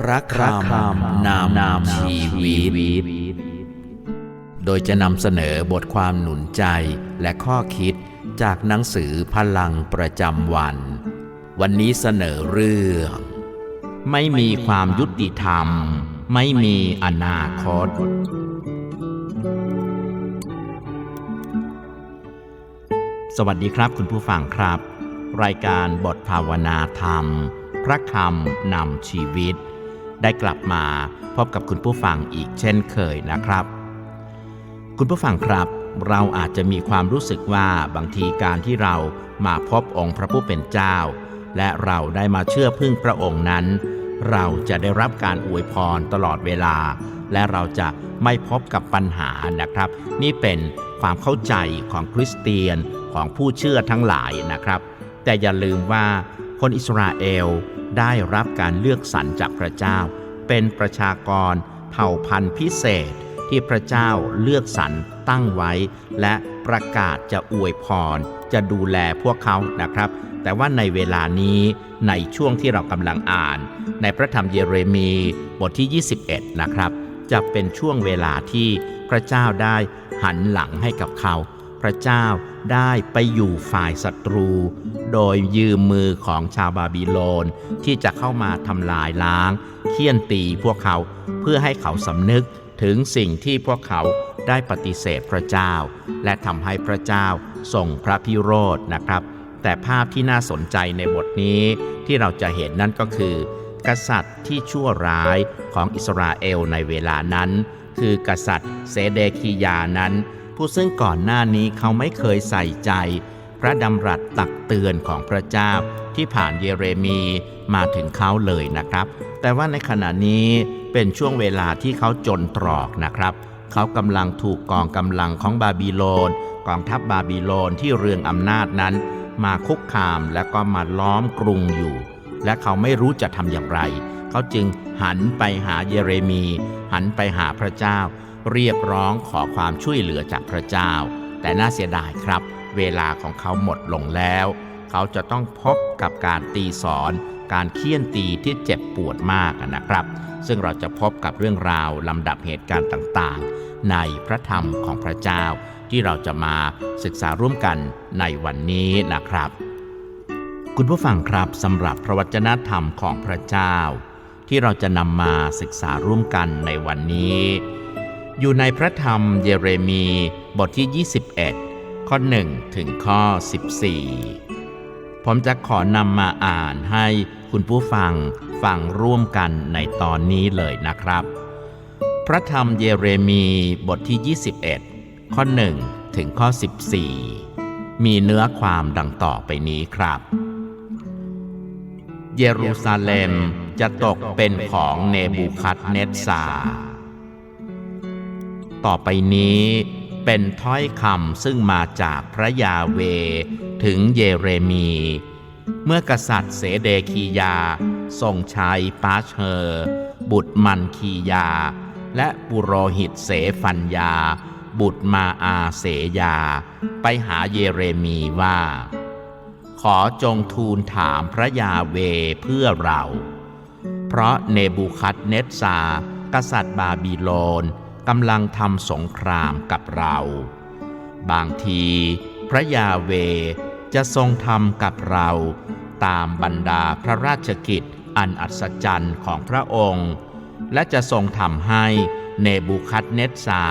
พระคำนำนำชีวิต โดยจะนำเสนอบทความหนุนใจและข้อคิดจากหนังสือพลังประจำวัน วันนี้เสนอเรื่อง ไม่มีความยุติธรรม ไม่มีอนาคต สวัสดีครับคุณผู้ฟังครับ รายการบทภาวนาธรรม พระคำนำชีวิต ได้กลับมาพบกับคุณผู้ฟังอีกเช่นเคยนะครับ คุณผู้ฟังครับ เราอาจจะมีความรู้สึกว่าบางทีการที่เรามาพบองค์พระผู้เป็นเจ้า และเราได้มาเชื่อพึ่งพระองค์นั้น เราจะได้รับการอวยพรตลอดเวลา และเราจะไม่พบกับปัญหานะครับ นี่เป็นความเข้าใจของคริสเตียนของผู้เชื่อทั้งหลายนะครับ แต่อย่าลืมว่าคนอิสราเอล ได้รับการเลือกสรรจากพระเจ้า เป็นประชากร เผ่าพันธุ์พิเศษที่พระเจ้าเลือกสรรตั้งไว้ และประกาศจะอวยพร จะดูแลพวกเขานะครับ แต่ว่าในเวลานี้ในช่วงที่เรากำลังอ่าน ในพระธรรมเยเรมีบทที่ 21 นะครับ จะเป็นช่วงเวลาที่พระเจ้าได้หันหลังให้กับเขา พระเจ้าได้ไปอยู่ฝ่ายศัตรู โดยยืมมือของชาวบาบิโลนที่จะเข้ามาทำลายล้าง เคี่ยนตีพวกเขาเพื่อให้เขาสำนึกถึงสิ่งที่พวกเขาได้ปฏิเสธพระเจ้า และทำให้พระเจ้าส่งพระพิโรธนะครับ แต่ภาพที่น่าสนใจในบทนี้ที่เราจะเห็นนั่นก็คือ กษัตริย์ที่ชั่วร้ายของอิสราเอลในเวลานั้น คือกษัตริย์เซเดคียานั้น ผู้ซึ่งก่อนหน้านี้เขาไม่เคยใส่ใจ พระดำรัสตักเตือนของพระเจ้าที่ผ่านเยเรมีมาถึงเขาเลยนะครับ แต่ว่าในขณะนี้เป็นช่วงเวลาที่เขาจนตรอกนะครับ เขากำลังถูกกองกำลังของบาบิโลน กองทัพบาบิโลนที่เรืองอำนาจนั้น มาคุกคามและก็มาล้อมกรุงอยู่ และเขาไม่รู้จะทำอย่างไร เขาจึงหันไปหาเยเรมี หันไปหาพระเจ้า เรียกร้องขอความช่วยเหลือจากพระเจ้า แต่น่าเสียดายครับ เวลาของเขาหมดลงแล้ว เขาจะต้องพบกับการตีสอน การเคี่ยนตีที่เจ็บปวดมากนะครับ ซึ่งเราจะพบกับเรื่องราวลำดับเหตุการณ์ต่างๆ ในพระธรรมของพระเจ้า ที่เราจะมาศึกษาร่วมกันในวันนี้นะครับ คุณผู้ฟังครับสำหรับพระวจนะธรรมของพระเจ้า ที่เราจะนำมาศึกษาร่วมกันในวันนี้ อยู่ในพระธรรมเยเรมีบทที่ 21 ข้อ 1 ถึงข้อ 14 ผมจะขอนำมาอ่านให้คุณผู้ฟังฟังร่วมกันในตอนนี้เลยนะครับ พระธรรมเยเรมีบทที่ 21 ข้อ 1 ถึงข้อ 14 มีเนื้อความดังต่อไปนี้ครับ เยรูซาเล็มจะตกเป็นของเนบูคัดเนตซาร์ ต่อไปนี้ เป็นถ้อยคำซึ่งมาจากพระยาเว ถึงเยเรมี เมื่อกษัตริย์เสเดคียาทรงใช้ปาเชอร์บุตรมันคียา และปุโรหิตเสฟัญญา บุตรมาอาเสยา ไปหาเยเรมีว่า ขอจงทูลถามพระยาเวเพื่อเรา เพราะเนบูคัดเนตซากษัตริย์บาบิโลน กำลังทำสงครามกับเรา บางทีพระยาเวจะทรงทำกับเราตามบรรดาพระราชกิจอันอัศจรรย์ของพระองค์ และจะทรงทำให้เนบูคัดเนตซา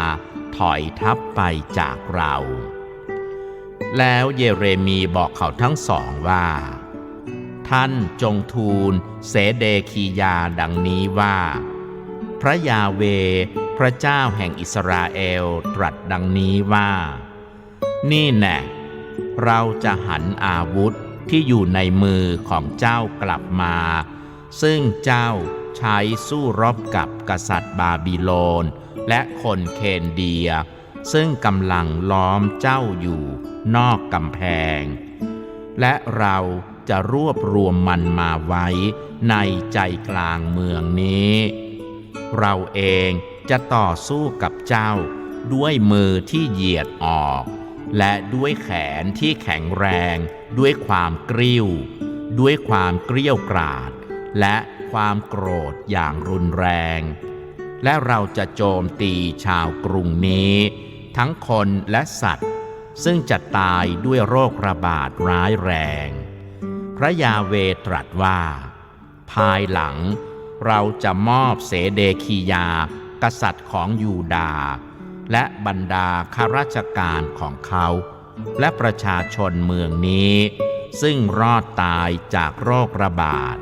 ถอยทัพไปจากเรา แล้วเยเรมีบอกเขาทั้งสองว่า ท่านจงทูลเสเดคียาดังนี้ว่า พระยาเว พระเจ้าแห่งอิสราเอลตรัสดังนี้ว่า นี่แน่เราจะหันอาวุธที่อยู่ในมือของเจ้ากลับมา ซึ่งเจ้าใช้สู้รบกับกษัตริย์บาบิโลน และคนเคนเดีย ซึ่งกำลังล้อมเจ้าอยู่นอกกำแพง และเราจะรวบรวมมันมาไว้ในใจกลางเมืองนี้ เราเอง จะต่อสู้กับเจ้า ด้วยมือที่เหยียดออก และด้วยแขนที่แข็งแรง ด้วยความกริ้ว ด้วยความเกรี้ยวกราด และความโกรธอย่างรุนแรง และเราจะโจมตีชาวกรุงนี้ ทั้งคนและสัตว์ ซึ่งจะตายด้วยโรคระบาดร้ายแรง พระยาเวตรัสว่า ภายหลังเราจะมอบเสเดคียา กษัตริย์ของยูดาห์และบรรดาข้าราชการของเขา และประชาชนเมืองนี้ ซึ่งรอดตายจากโรคระบาด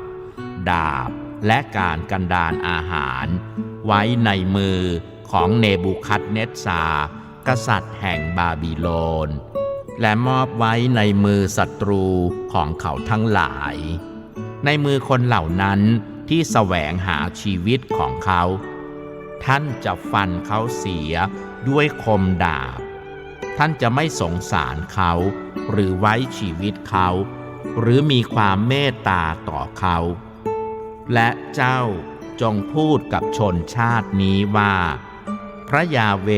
ดาบและการกันดานอาหาร ไว้ในมือของเนบูคัดเนตซา กษัตริย์แห่งบาบิโลน และมอบไว้ในมือศัตรูของเขาทั้งหลาย ในมือคนเหล่านั้นที่แสวงหาชีวิตของเขา ท่านจะฟันเขาเสียด้วยคมดาบ ท่านจะไม่สงสารเขา หรือไว้ชีวิตเขา หรือมีความเมตตาต่อเขา และเจ้าจงพูดกับชนชาตินี้ว่า พระยาเว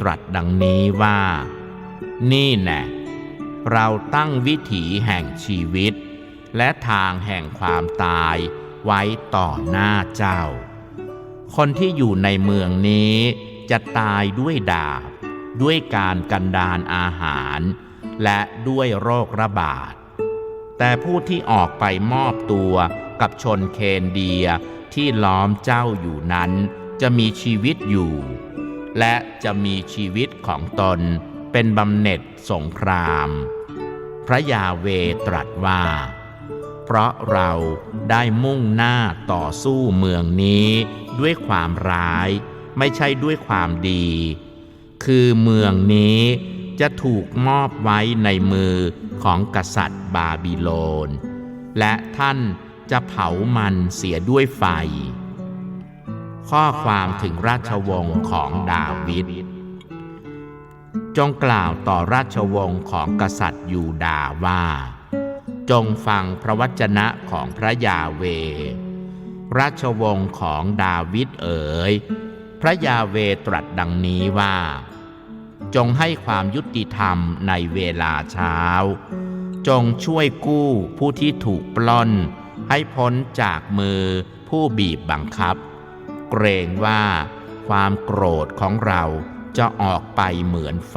ตรัสดังนี้ว่า นี่แน่เราตั้งวิถีแห่งชีวิต และทางแห่งความตายไว้ต่อหน้าเจ้า คนที่อยู่ในเมืองนี้จะตายด้วยดาบ ด้วยการกันดานอาหาร และด้วยโรคระบาด แต่ผู้ที่ออกไปมอบตัวกับชนเคนเดียที่ล้อมเจ้าอยู่นั้น จะมีชีวิตอยู่ และจะมีชีวิตของตนเป็นบำเหน็จสงคราม พระยาเวตรัสว่า เพราะเราได้มุ่งหน้าต่อสู้เมืองนี้ ด้วยความร้าย ไม่ใช่ด้วยความดี คือเมืองนี้จะถูกมอบไว้ในมือของกษัตริย์บาบิโลน และท่านจะเผามันเสียด้วยไฟ ข้อความถึงราชวงศ์ของดาวิดจงกล่าวต่อราชวงศ์ของกษัตริย์ยูดาว่า จงฟังพระวจนะของพระยาเว ราชวงศ์ของดาวิดเอ๋ย พระยาเวตรัสดังนี้ว่า จงให้ความยุติธรรมในเวลาเช้า จงช่วยกู้ผู้ที่ถูกปล้น ให้พ้นจากมือผู้บีบบังคับ เกรงว่าความโกรธของเราจะออกไปเหมือนไฟ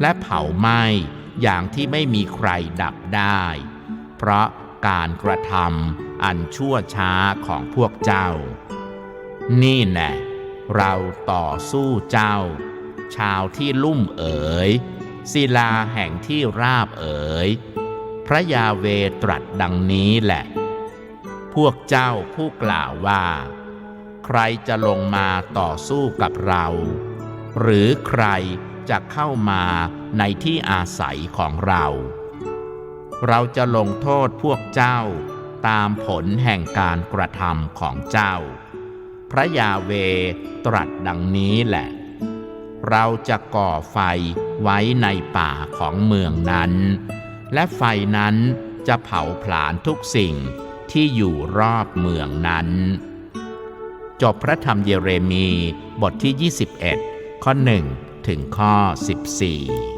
และเผาไหม้อย่างที่ไม่มีใครดับได้ เพราะ การกระทำอันชั่วช้าของพวกเจ้า นี่แน่เราต่อสู้เจ้า ชาวที่ลุ่มเอ๋ยศิลาแห่งที่ราบเอ๋ยพระยาเวตรัสดังนี้แหละ พวกเจ้าผู้กล่าวว่า ใครจะลงมาต่อสู้กับเรา หรือใครจะเข้ามาในที่อาศัยของเรา เราจะลงโทษพวกเจ้า ตามผลแห่งการกระทำของเจ้า พระยาเวตรัสดังนี้แหละ เราจะก่อไฟไว้ในป่าของเมืองนั้น และไฟนั้นจะเผาผลาญทุกสิ่งที่อยู่รอบเมืองนั้น จบพระธรรมเยเรมีบทที่ 21 ข้อ 1 ถึงข้อ 14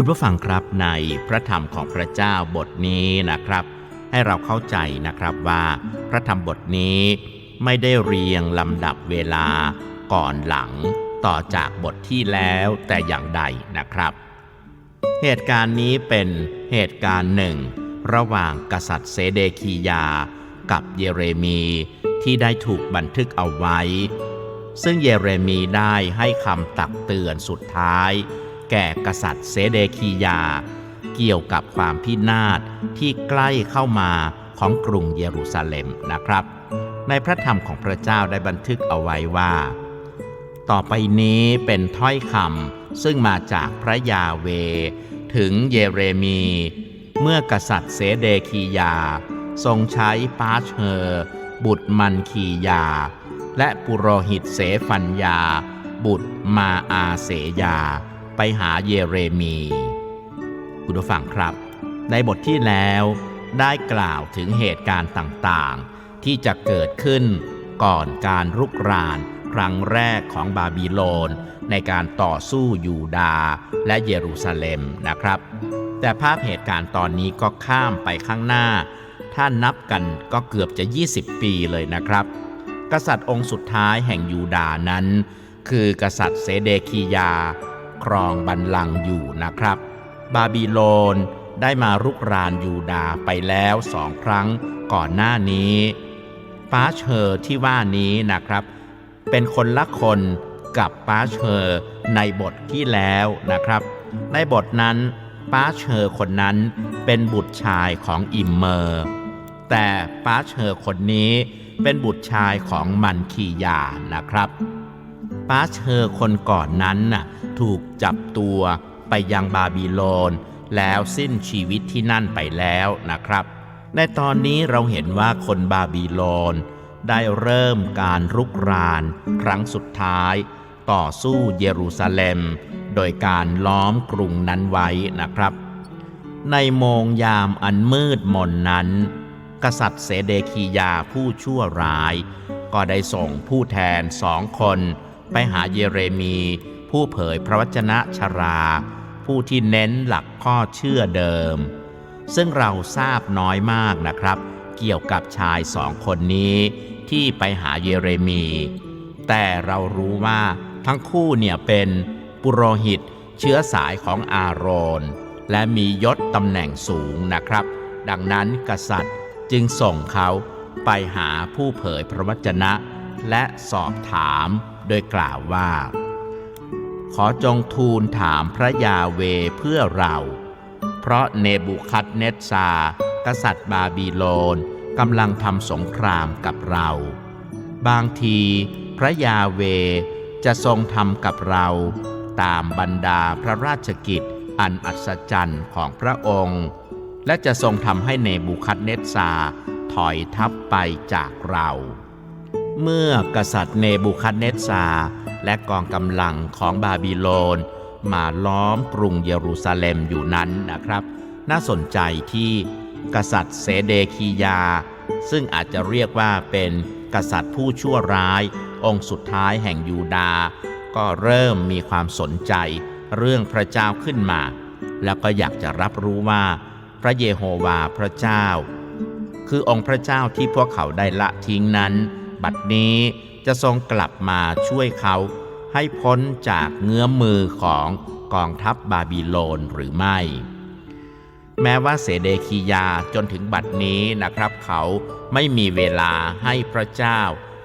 คุณผู้ฟังครับในพระธรรมของพระเจ้าบทนี้นะครับ ให้เราเข้าใจนะครับว่า พระธรรมบทนี้ไม่ได้เรียงลำดับเวลาก่อนหลังต่อจากบทที่แล้วแต่อย่างใดนะครับ เหตุการณ์นี้เป็นเหตุการณ์หนึ่ง ระหว่างกษัตริย์เซเดคียา กับเยเรมีที่ได้ถูกบันทึกเอาไว้ ซึ่งเยเรมีได้ให้คำตักเตือนสุดท้าย แก่กษัตริย์เซเดคียา เกี่ยวกับความพินาศที่ใกล้เข้ามาของกรุงเยรูซาเล็มนะครับ ในพระธรรมของพระเจ้าได้บันทึกเอาไว้ว่า ต่อไปนี้เป็นถ้อยคำซึ่งมาจากพระยาเว ถึงเยเรมี เมื่อกษัตริย์เสเดคียา ทรงใช้ปาเฮอร์บุตรมันคียา และปุโรหิตเสฟัญญา บุตรมาอาเสยา ไปหาเยเรมีคุณผู้ฟังครับ ในบทที่แล้วได้กล่าวถึงเหตุการณ์ต่างๆ ที่จะเกิดขึ้นก่อนการรุกรานครั้งแรกของบาบิโลน ในการต่อสู้ยูดาห์และเยรูซาเล็มนะครับ แต่ภาพเหตุการณ์ตอนนี้ก็ข้ามไปข้างหน้า ถ้านับกันก็เกือบจะ 20 ปีเลยนะครับ กษัตริย์องค์สุดท้ายแห่งยูดานั้น คือกษัตริย์เซเดคียา ครองบัลลังก์อยู่นะครับ บาบิโลนได้มารุกรานยูดาห์ไปแล้วสองครั้งก่อนหน้านี้ปาเชอร์ที่ว่านี้นะครับ เป็นคนละคนกับปาเชอร์ในบทที่แล้วนะครับ ในบทนั้นปาเชอร์คนนั้นเป็นบุตรชายของอิมเมอร์ แต่ปาเชอร์คนนี้เป็นบุตรชายของมันคียานะครับ ปาเชอร์คนก่อนนั้นน่ะถูกจับตัวไปยังบาบิโลน แล้วสิ้นชีวิตที่นั่นไปแล้วนะครับ ในตอนนี้เราเห็นว่าคนบาบิโลน ได้เริ่มการรุกราน ครั้งสุดท้าย ต่อสู้เยรูซาเล็ม โดยการล้อมกรุงนั้นไว้นะครับ ในโมงยามอันมืดมนนั้น กษัตริย์เสเดคียาผู้ชั่วร้าย ก็ได้ส่งผู้แทนสองคน ไปหาเยเรมี ผู้เผยพระวจนะชรา ผู้ที่เน้นหลักข้อเชื่อเดิม ซึ่งเราทราบน้อยมากนะครับ เกี่ยวกับชายสองคนนี้ที่ไปหาเยเรมี แต่เรารู้ว่าทั้งคู่เนี่ยเป็นปุโรหิตเชื้อสายของอาโรน และมียศตำแหน่งสูงนะครับ ดังนั้นกษัตริย์จึงส่งเขาไปหาผู้เผยพระวจนะ และสอบถาม โดยกล่าวว่า ขอจงทูลถามพระยาเวเพื่อเรา เพราะเนบุคัดเนตซา กษัตริย์บาบิโลนกำลังทำสงครามกับเรา บางทีพระยาเวจะทรงทำกับเราตามบรรดาพระราชกิจอันอัศจรรย์ของพระองค์ และจะทรงทำให้เนบุคัดเนตซาถอยทัพไปจากเรา เมื่อกษัตริย์เนบูคัดเนตซาและกองกำลังของบาบิโลน มาล้อมกรุงเยรูซาเล็มอยู่นั้นนะครับ น่าสนใจที่กษัตริย์เสเดคียา ซึ่งอาจจะเรียกว่าเป็นกษัตริย์ผู้ชั่วร้าย องค์สุดท้ายแห่งยูดาห์ก็เริ่มมีความสนใจเรื่องพระเจ้าขึ้นมา แล้วก็อยากจะรับรู้ว่า พระเยโฮวาห์พระเจ้า คือองค์พระเจ้าที่พวกเขาได้ละทิ้งนั้น บัดนี้จะทรงกลับมาช่วยเขาให้พ้นจากเงื้อมมือของกองทัพบาบิโลนหรือไม่ แม้ว่าเสเดคียาจนถึงบัดนี้นะครับ เขาไม่มีเวลาให้พระเจ้า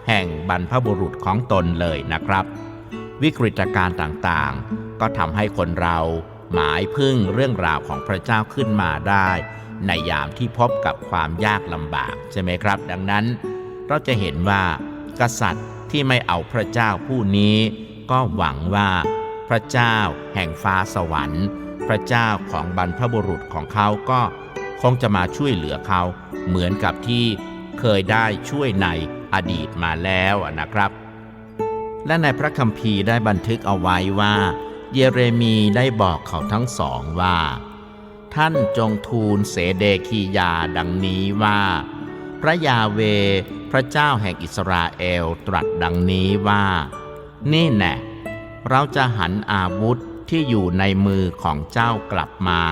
แห่งบรรพบุรุษของตนเลยนะครับ วิกฤตการณ์ต่างๆ ก็ทำให้คนเราหมายพึ่งเรื่องราวของพระเจ้าขึ้นมาได้ ในยามที่พบกับความยากลำบากใช่ไหมครับ ดังนั้น เราจะเห็นว่า กษัตริย์ที่ไม่เอาพระเจ้าผู้นี้ ก็หวังว่า พระเจ้าแห่งฟ้าสวรรค์ พระเจ้าของบรรพบุรุษของเขาก็คงจะมาช่วยเหลือเขา เหมือนกับที่เคยได้ช่วยในอดีตมาแล้วนะครับ และในพระคัมภีร์ได้บันทึกเอาไว้ว่า เยเรมีได้บอกเขาทั้งสองว่า ท่านจงทูลเสเดคียาดังนี้ว่า พระยาเว พระเจ้าแห่งอิสราเอลตรัสดังนี้ว่า นี่แน่เราจะหันอาวุธที่อยู่ในมือของเจ้ากลับมา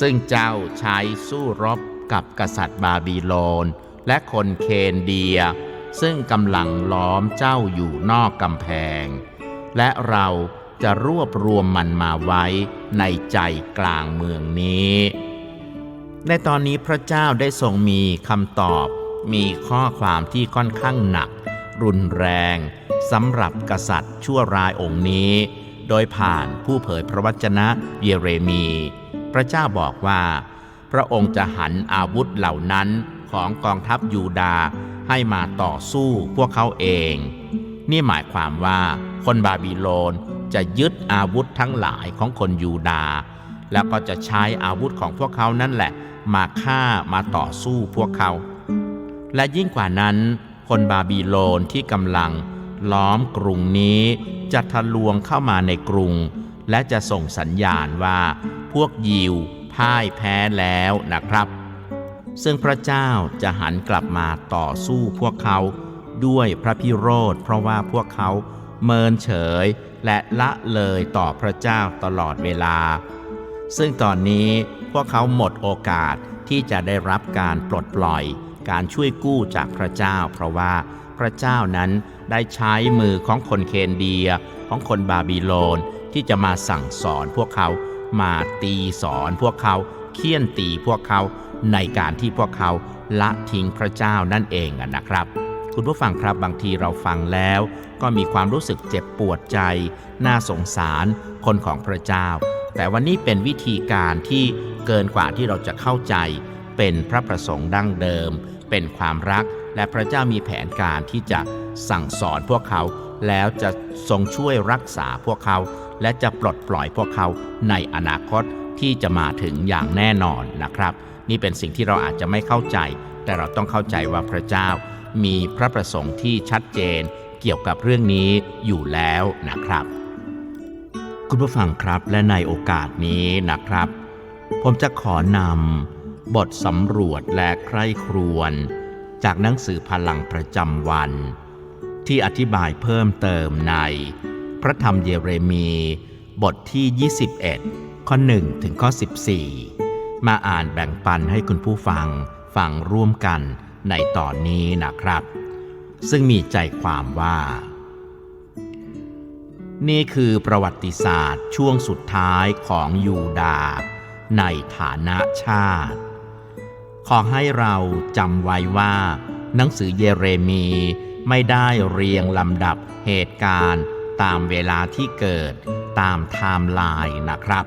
ซึ่งเจ้าใช้สู้รบกับกษัตริย์บาบิโลน และคนเคนเดีย ซึ่งกำลังล้อมเจ้าอยู่นอกกำแพง และเราจะรวบรวมมันมาไว้ในใจกลางเมืองนี้ ในตอนนี้พระเจ้าได้ทรงมีคำตอบ มีข้อความที่ค่อนข้างหนัก รุนแรงสำหรับกษัตริย์ชั่วร้ายองค์นี้ โดยผ่านผู้เผยพระวจนะเยเรมี พระเจ้าบอกว่า พระองค์จะหันอาวุธเหล่านั้นของกองทัพยูดาให้มาต่อสู้พวกเขาเอง นี่หมายความว่าคนบาบิโลนจะยึดอาวุธทั้งหลายของคนยูดาห์ แล้วก็จะใช้อาวุธของพวกเขานั่นแหละ มาฆ่ามาต่อสู้พวกเขา และยิ่งกว่านั้น คนบาบิโลนที่กำลัง ล้อมกรุงนี้จะทะลวงเข้ามาในกรุง และจะส่งสัญญาณว่า พวกยิวพ่ายแพ้แล้วนะครับ ซึ่งพระเจ้าจะหันกลับมาต่อสู้พวกเขาด้วยพระพิโรธเพราะว่าพวกเขาเมินเฉยและละเลยต่อพระเจ้าตลอดเวลา ซึ่งตอนนี้พวกเขาหมดโอกาสที่จะได้รับการปลดปล่อย การช่วยกู้จากพระเจ้า เพราะว่าพระเจ้านั้นได้ใช้มือของคนเคนเดียของคนบาบิโลนที่จะมาสั่งสอนพวกเขามาตีสอนพวกเขาเคี่ยนตีพวกเขาในการที่พวกเขาละทิ้งพระเจ้านั่นเองนะครับ คุณผู้ฟังครับบางทีเราฟังแล้ว ก็มีความรู้สึกเจ็บปวดใจ น่าสงสารคนของพระเจ้า แต่วันนี้เป็นวิธีการที่เกินกว่าที่เราจะเข้าใจ เป็นพระประสงค์ดั้งเดิม เป็นความรักและพระเจ้ามีแผนการที่จะสั่งสอนพวกเขา แล้วจะทรงช่วยรักษาพวกเขา และจะปลดปล่อยพวกเขาในอนาคตที่จะมาถึงอย่างแน่นอนนะครับ นี่เป็นสิ่งที่เราอาจจะไม่เข้าใจ แต่เราต้องเข้าใจว่าพระเจ้ามีพระประสงค์ที่ชัดเจนเกี่ยวกับเรื่องนี้อยู่แล้วนะครับ คุณผู้ฟังครับและในโอกาสนี้นะครับ ผมจะขอนำบทสำรวจและใคร่ครวญจากหนังสือพลังประจำวัน ที่อธิบายเพิ่มเติมใน พระธรรมเยเรมี บทที่ 21 ข้อ 1 ถึงข้อ 14 มาอ่านแบ่งปันให้คุณผู้ฟังฟังร่วมกันในตอนนี้นะครับ ซึ่งมีใจความว่า นี่คือประวัติศาสตร์ช่วงสุดท้ายของยูดาห์ในฐานะชาติ ขอให้เราจำไว้ว่า หนังสือเยเรมีไม่ได้เรียงลำดับเหตุการณ์ตามเวลาที่เกิดตามไทม์ไลน์นะครับ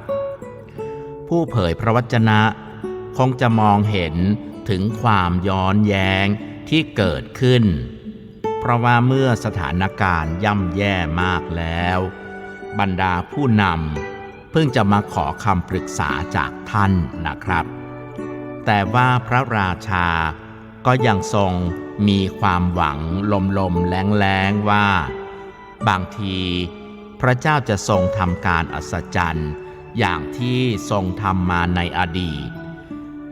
ผู้เผยพระวจนะ คงจะมองเห็นถึงความย้อนแย้งที่เกิดขึ้น เพราะว่าเมื่อสถานการณ์ย่ำแย่มากแล้ว บรรดาผู้นำเพิ่งจะมาขอคำปรึกษาจากท่านนะครับ แต่ว่าพระราชาก็ยังทรงมีความหวังลมๆแรงๆว่า บางทีพระเจ้าจะทรงทำการอัศจรรย์อย่างที่ทรงทำมาในอดีต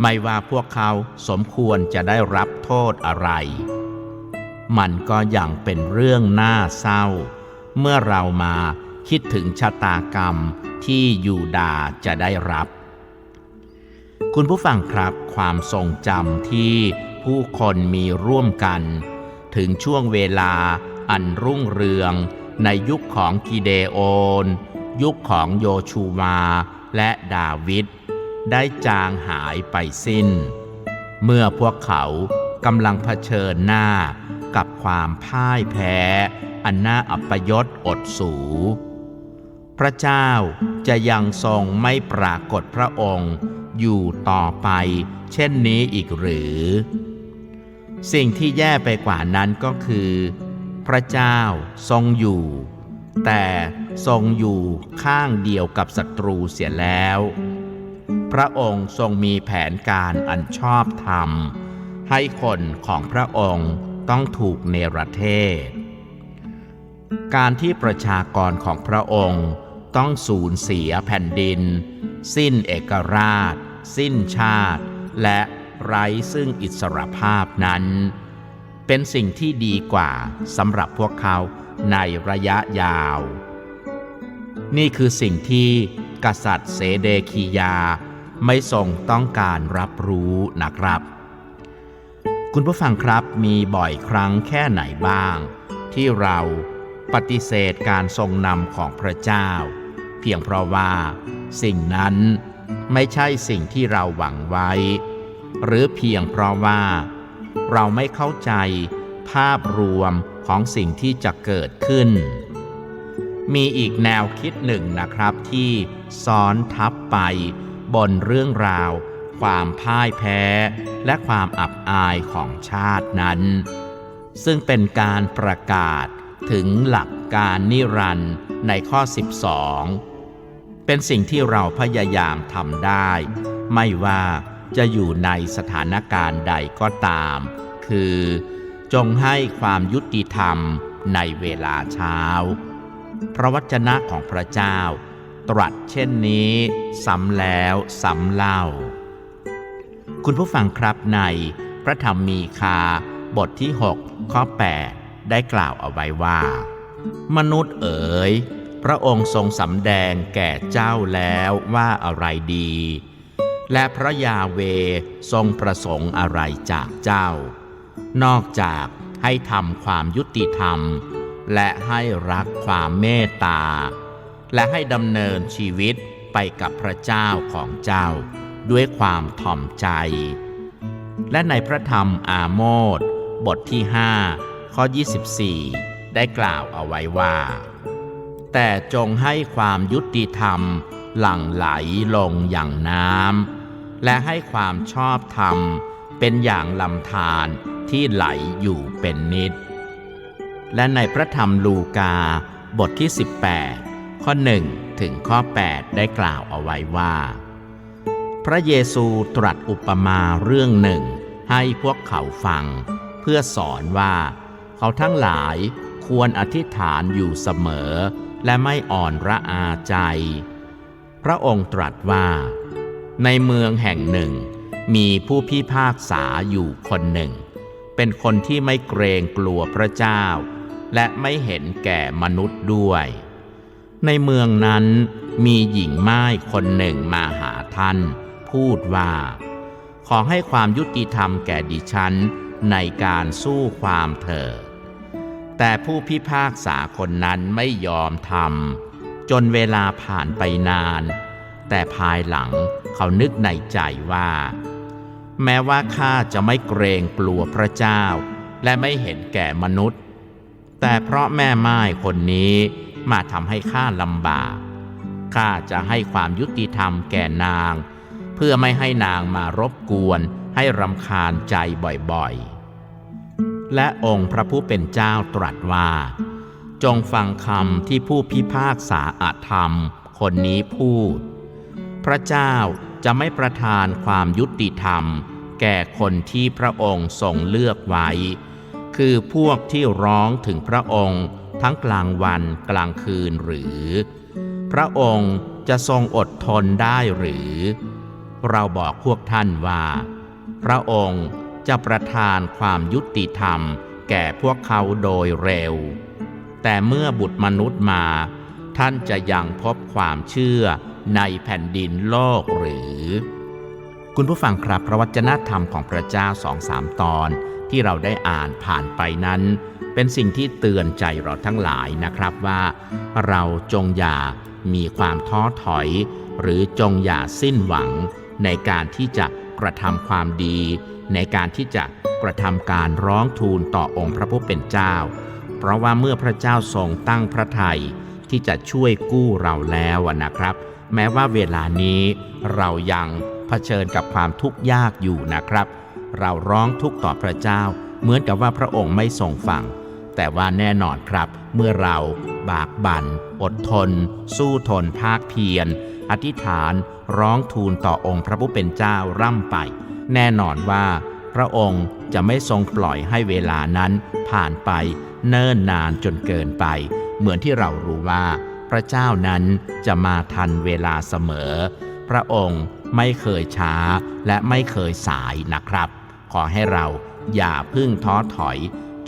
ไม่ว่าพวกเขาสมควรจะได้รับโทษอะไร มันก็ยังเป็นเรื่องน่าเศร้า เมื่อเรามาคิดถึงชะตากรรมที่ยูดาจะได้รับ คุณผู้ฟังครับความทรงจำที่ผู้คนมีร่วมกัน ถึงช่วงเวลาอันรุ่งเรืองในยุคของกิเดโอน ยุคของโยชูวาและดาวิดได้จางหายไปสิ้น เมื่อพวกเขากำลังเผชิญหน้า กับความพ่ายแพ้ อันน่าอัปยศอดสู พระเจ้าจะยังทรงไม่ปรากฏพระองค์อยู่ต่อไป เช่นนี้อีกหรือ สิ่งที่แย่ไปกว่านั้นก็คือ พระเจ้าทรงอยู่ แต่ทรงอยู่ข้างเดียวกับศัตรูเสียแล้ว พระองค์ทรงมีแผนการอันชอบธรรมให้คนของพระองค์ ต้องถูกเนรเทศ การที่ประชากรของพระองค์ต้องสูญเสียแผ่นดิน สิ้นเอกราช สิ้นชาติ และไร้ซึ่งอิสรภาพนั้น เป็นสิ่งที่ดีกว่าสำหรับพวกเขาในระยะยาว นี่คือสิ่งที่กษัตริย์เสเดคียาไม่ทรงต้องการรับรู้นะครับ คุณผู้ฟังครับมีบ่อยครั้งแค่ไหนบ้าง ที่เราปฏิเสธการทรงนำของพระเจ้า เพียงเพราะว่า สิ่งนั้นไม่ใช่สิ่งที่เราหวังไว้ หรือเพียงเพราะว่า เราไม่เข้าใจภาพรวมของสิ่งที่จะเกิดขึ้น มีอีกแนวคิดหนึ่งนะครับที่ซ้อนทับไปบนเรื่องราว ความพ่ายแพ้ และความอับอายของชาตินั้น ซึ่งเป็นการประกาศถึงหลักการนิรันดร์ในข้อ 12 เป็นสิ่งที่เราพยายามทำได้ ไม่ว่าจะอยู่ในสถานการณ์ใดก็ตาม คือ จงให้ความยุติธรรมในเวลาเช้า พระวจนะของพระเจ้า ตรัสเช่นนี้ซ้ำแล้วซ้ำเล่า คุณผู้ฟังครับในพระธรรมมีคา บทที่ 6 ข้อ 8 ได้กล่าวเอาไว้ว่า มนุษย์เอ๋ย พระองค์ทรงสำแดงแก่เจ้าแล้วว่าอะไรดี และพระยาเวทรงประสงค์อะไรจากเจ้า นอกจากให้ทำความยุติธรรม และให้รักความเมตตา และให้ดำเนินชีวิตไปกับพระเจ้าของเจ้า ด้วยความถ่อมใจ และในพระธรรมอาโมดบทที่ 5 ข้อ 24 ได้กล่าวเอาไว้ว่า แต่จงให้ความยุติธรรมหลั่งไหลลงอย่างน้ำและให้ความชอบธรรมเป็นอย่างลำธารที่ไหลอยู่เป็นนิด และในพระธรรมลูกาบทที่ 18 ข้อ 1 ถึงข้อ 8 ได้กล่าวเอาไว้ว่า พระเยซูตรัสอุปมาเรื่องหนึ่ง ให้พวกเขาฟัง เพื่อสอนว่า เขาทั้งหลายควรอธิษฐานอยู่เสมอ และไม่อ่อนระอาใจ พระองค์ตรัสว่า ในเมืองแห่งหนึ่ง มีผู้พิพากษาอยู่คนหนึ่ง เป็นคนที่ไม่เกรงกลัวพระเจ้า และไม่เห็นแก่มนุษย์ด้วย ในเมืองนั้นมีหญิงไม้คนหนึ่งมาหาท่าน พูดว่า ขอให้ความยุติธรรมแก่ดิฉันในการสู้ความเถิดแต่ผู้พิพากษาคนนั้นไม่ยอมทำจนเวลาผ่านไปนาน แต่ภายหลังเขานึกในใจว่า แม้ว่าข้าจะไม่เกรงกลัวพระเจ้า และไม่เห็นแก่มนุษย์ แต่เพราะแม่ไม้คนนี้มาทำให้ข้าลำบากข้าจะให้ความยุติธรรมแก่นาง พื่อไม่ให้นางมารบกวนให้รำคาญใจบ่อยๆ และองค์พระผู้เป็นเจ้าตรัสว่า จงฟังคำที่ผู้พิพากษาอาธรรม คนนี้พูด พระเจ้าจะไม่ประทานความยุติธรรม แก่คนที่พระองค์ทรงเลือกไว้ คือพวกที่ร้องถึงพระองค์ทั้งกลางวันกลางคืนหรือ พระองค์จะทรงอดทนได้หรือ เราบอกพวกท่านว่า พระองค์จะประทานความยุติธรรมแก่พวกเขาโดยเร็ว แต่เมื่อบุตรมนุษย์มา ท่านจะยังพบความเชื่อในแผ่นดินโลกหรือ คุณผู้ฟังครับพระวจนะธรรมของพระเจ้าสองสามตอนที่เราได้อ่านผ่านไปนั้น เป็นสิ่งที่เตือนใจเราทั้งหลายนะครับว่า เราจงอย่ามีความท้อถอย หรือจงอย่าสิ้นหวัง ในการที่จะกระทำความดี ในการที่จะกระทำการร้องทูลต่อองค์พระผู้เป็นเจ้า เพราะว่าเมื่อพระเจ้าทรงตั้งพระทัยที่จะช่วยกู้เราแล้วนะครับ แม้ว่าเวลานี้เรายังเผชิญกับความทุกข์ยากอยู่นะครับ เราร้องทุกข์ต่อพระเจ้า เหมือนกับว่าพระองค์ไม่ทรงฟัง แต่ว่าแน่นอนครับ เมื่อเราบากบัน่นอดทน สู้ทนภาคเพียรอธิษฐาน ร้องทูลต่อองค์พระผู้เป็นเจ้าร่ำไป แน่นอนว่า พระองค์จะไม่ทรงปล่อยให้เวลานั้นผ่านไปเนิ่นนานจนเกินไป เหมือนที่เรารู้ว่า พระเจ้านั้นจะมาทันเวลาเสมอ พระองค์ไม่เคยช้าและไม่เคยสายนะครับ ขอให้เราอย่าพึ่งท้อถอย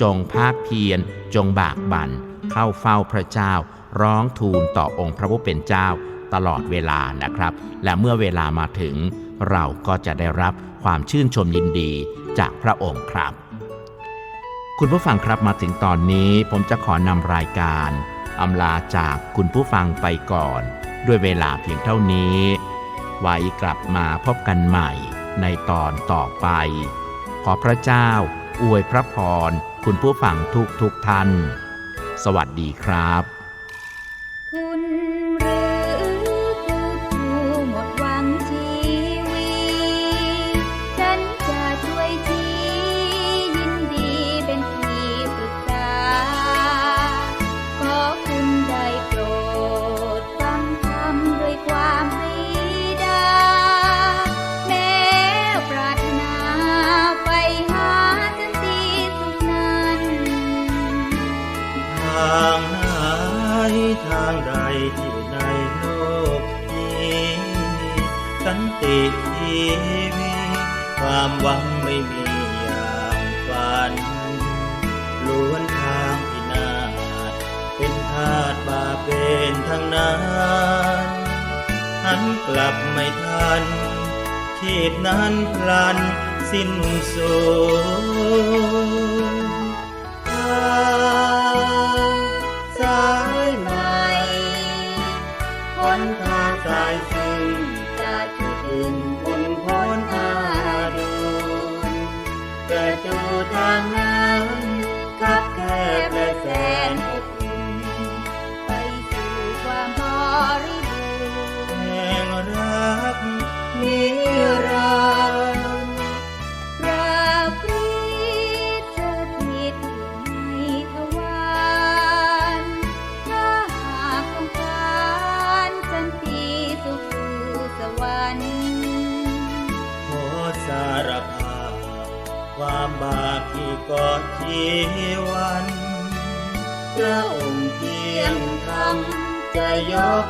จงภาคเพียรจงบากบั่นเข้าเฝ้าพระเจ้า ร้องทูลต่อองค์พระผู้เป็นเจ้า ตลอดเวลานะครับ และเมื่อเวลามาถึง เราก็จะได้รับความชื่นชมยินดีจากพระองค์ครับ คุณผู้ฟังครับมาถึงตอนนี้ผมจะขอนำรายการอำลาจากคุณผู้ฟังไปก่อน ด้วยเวลาเพียงเท่านี้ ไว้กลับมาพบกันใหม่ในตอนต่อไป ขอพระเจ้า อวยพระพร คุณผู้ฟังทุกทุกท่าน สวัสดีครับ คุณ ความหวังไม่มีอย่างฝันล้วนทางพินาศเป็นทาตบาเป็นทางนั้นหันกลับไม่ทันชีพนั้นพลันสิ้นสูญ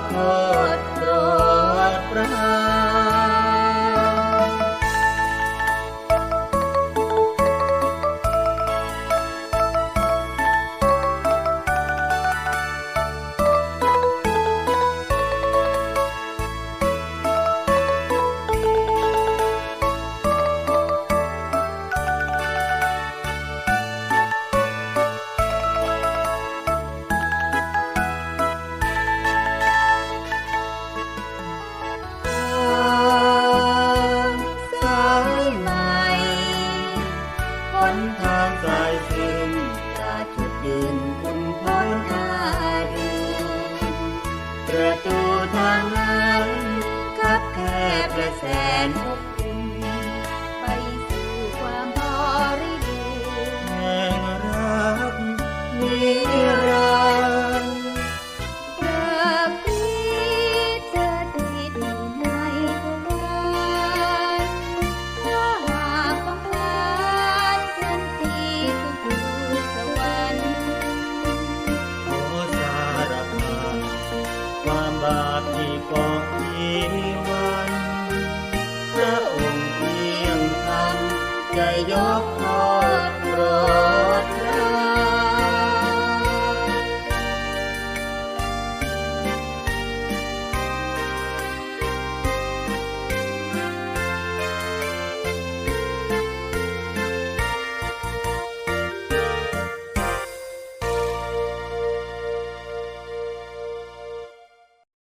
โคตรโปรดประทาน